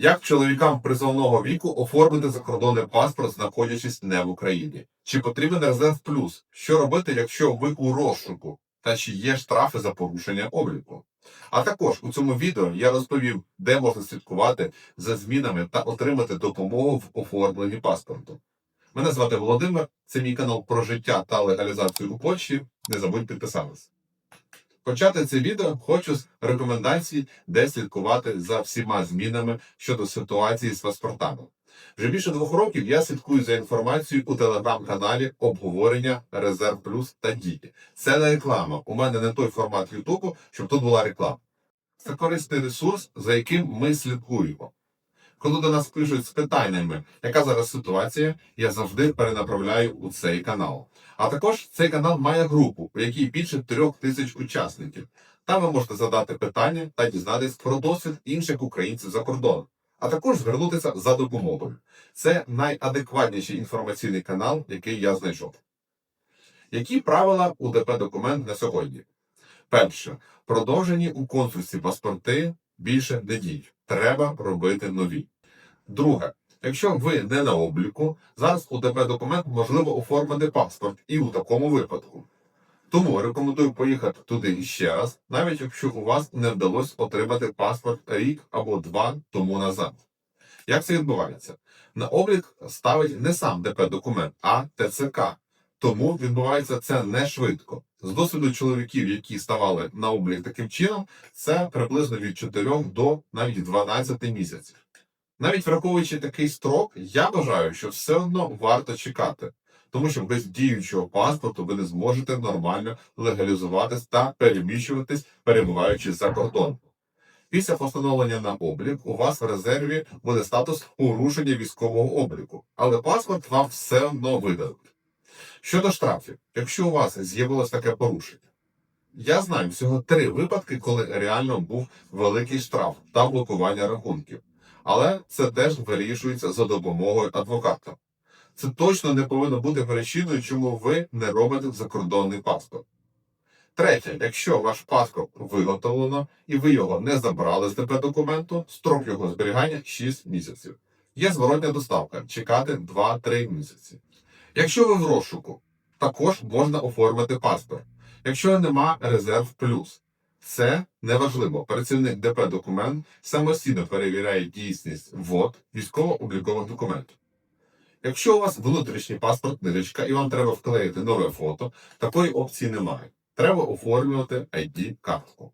Як чоловікам призовного віку оформити закордонний паспорт, знаходячись не в Україні? Чи потрібен резерв плюс? Що робити, якщо ви у розшуку? Та чи є штрафи за порушення обліку? А також у цьому відео я розповів, де можна слідкувати за змінами та отримати допомогу в оформленні паспорту. Мене звати Володимир, це мій канал про життя та легалізацію у Польщі. Не забудь підписатися. Почати це відео хочу з рекомендацій, де слідкувати за всіма змінами щодо ситуації з паспортами. Вже більше двох років я слідкую за інформацією у телеграм-каналі обговорення Резерв Плюс та Дії. Це не реклама. У мене не той формат Ютубу, щоб тут була реклама. Це корисний ресурс, за яким ми слідкуємо. Коли до нас пишуть з питаннями, яка зараз ситуація, я завжди перенаправляю у цей канал. А також цей канал має групу, у якій більше трьох тисяч учасників. Там ви можете задати питання та дізнатись про досвід інших українців за кордоном, а також звернутися за допомогою. Це найадекватніший інформаційний канал, який я знайшов. Які правила у ДП документ на сьогодні? Перше, продовжені у консульстві паспорти більше не діють. Треба робити нові. Друге, якщо ви не на обліку, зараз у ДП документ можливо оформити паспорт і у такому випадку. Тому рекомендую поїхати туди ще раз, навіть якщо у вас не вдалося отримати паспорт рік або два тому назад. Як це відбувається? На облік ставить не сам ДП документ, а ТЦК. Тому відбувається це не швидко. З досвіду чоловіків, які ставали на облік таким чином, це приблизно від 4 до навіть 12 місяців. Навіть враховуючи такий строк, я вважаю, що все одно варто чекати, тому що без діючого паспорту ви не зможете нормально легалізуватись та переміщуватись, перебуваючи за кордоном. Після постановлення на облік у вас в резерві буде статус порушення військового обліку, але паспорт вам все одно видадуть. Щодо штрафів, якщо у вас з'явилось таке порушення, я знаю всього три випадки, коли реально був великий штраф та блокування рахунків, але це теж вирішується за допомогою адвоката. Це точно не повинно бути причиною, чому ви не робите закордонний паспорт. Третє, якщо ваш паспорт виготовлено і ви його не забрали з ДП документу, строк його зберігання 6 місяців. Є зворотня доставка чекати 2-3 місяці. Якщо ви в розшуку, також можна оформити паспорт, якщо нема резерв плюс. Це неважливо. Працівник ДП документ самостійно перевіряє дійсність ввод військово-облікових документів. Якщо у вас внутрішній паспорт книжечка і вам треба вклеїти нове фото, такої опції немає. Треба оформлювати ID-картку.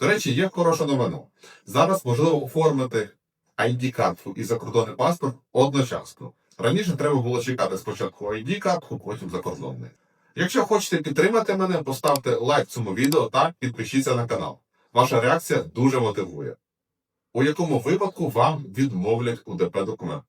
До речі, є хороша новина. Зараз можливо оформити ID-картку і закордонний паспорт одночасно. Раніше треба було чекати спочатку ID-картку, потім закордонний. Якщо хочете підтримати мене, поставте лайк цьому відео та підпишіться на канал. Ваша реакція дуже мотивує. У якому випадку вам відмовлять у ДП документ?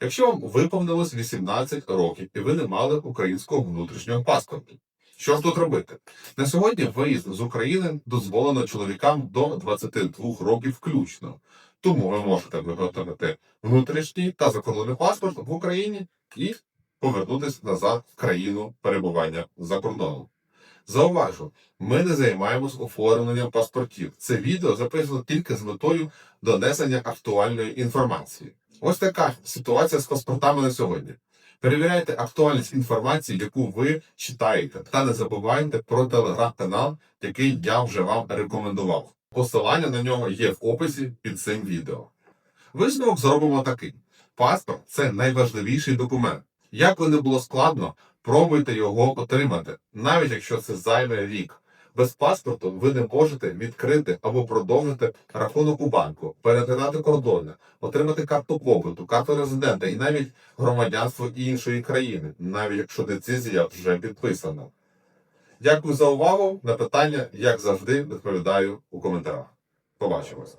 Якщо вам виповнилось 18 років і ви не мали українського внутрішнього паспорту, що ж тут робити? На сьогодні виїзд з України дозволено чоловікам до 22 років включно. Тому ви можете виготовити внутрішній та закордонний паспорт в Україні і повернутися назад в країну перебування за кордоном. Зауважу, ми не займаємось оформленням паспортів. Це відео записано тільки з метою донесення актуальної інформації. Ось така ситуація з паспортами на сьогодні. Перевіряйте актуальність інформації, яку ви читаєте, та не забувайте про телеграм-канал, який я вже вам рекомендував. Посилання на нього є в описі під цим відео. Висновок зробимо такий: паспорт це найважливіший документ. Як би не було складно, пробуйте його отримати, навіть якщо це займе рік. Без паспорту ви не можете відкрити або продовжити рахунок у банку, перетинати кордони, отримати карту побуту, карту резидента і навіть громадянство іншої країни, навіть якщо децизія вже підписана. Дякую за увагу. На питання, як завжди, відповідаю у коментарях. Побачимось.